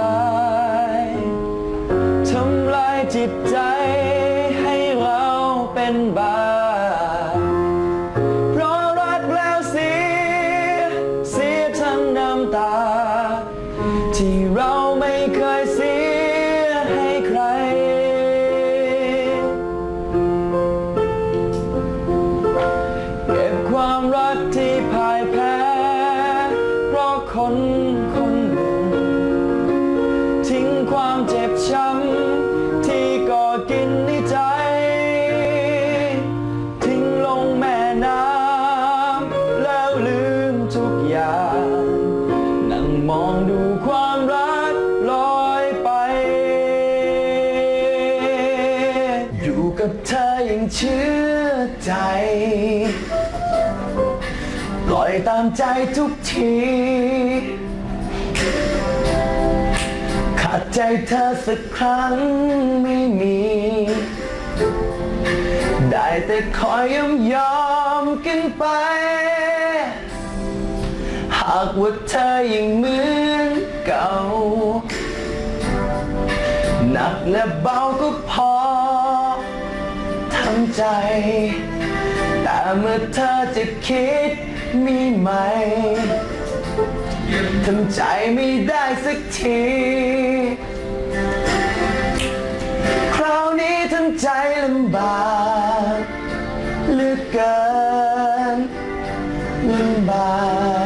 ลายทำลายจิตใจให้เราเป็นบาเพราะรักแล้วเสียเสียทั้น้ำตา ที่เราไม่เคยเสียให้ใคร เก็บความรักที่พ่ายแพ้ เพราะคนคน ความเจ็บช้ำที่ก่อกินในใจ ทิ้งลงแม่น้ำแล้วลืมทุกอย่าง นั่งมองดูความรักลอยไป อยู่กับเธอยังเชื่อใจ ปล่อยตามใจทุกที ใจเธอสักครั้งไม่มี ได้แต่คอยยอมยอมกันไป หากว่าเธอยังเหมือนเก่า หนักและเบาก็พอทำใจ แต่เมื่อเธอจะคิดมีไหมทำใจไม่ได้สักที ใจลำบากเลือเกินลำบาก